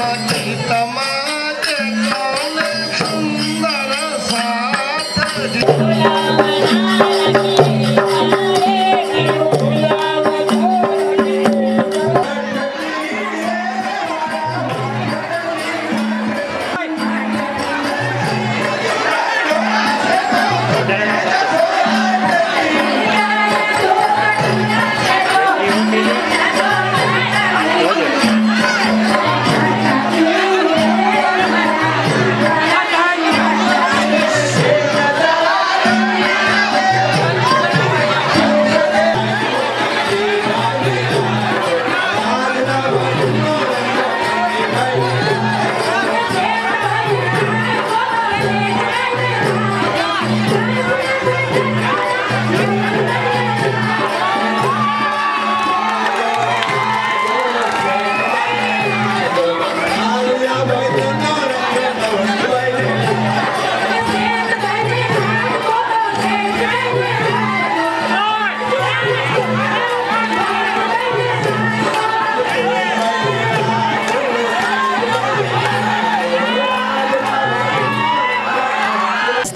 जीता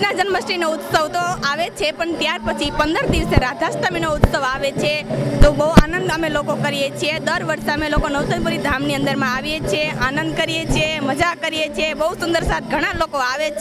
કૃષ્ણ જન્માષ્ટમીનો ઉત્સવ તો આવે છે, પણ ત્યાર પછી પંદર દિવસે રાધાષ્ટમીનો ઉત્સવ આવે છે. તો બહુ આનંદ અમે લોકો કરીએ છીએ. દર વર્ષે અમે લોકો નવસનપુરી ધામની અંદરમાં આવીએ છીએ, આનંદ કરીએ છીએ, મજા કરીએ છીએ. બહુ સુંદર સાથ ઘણા લોકો આવે છે.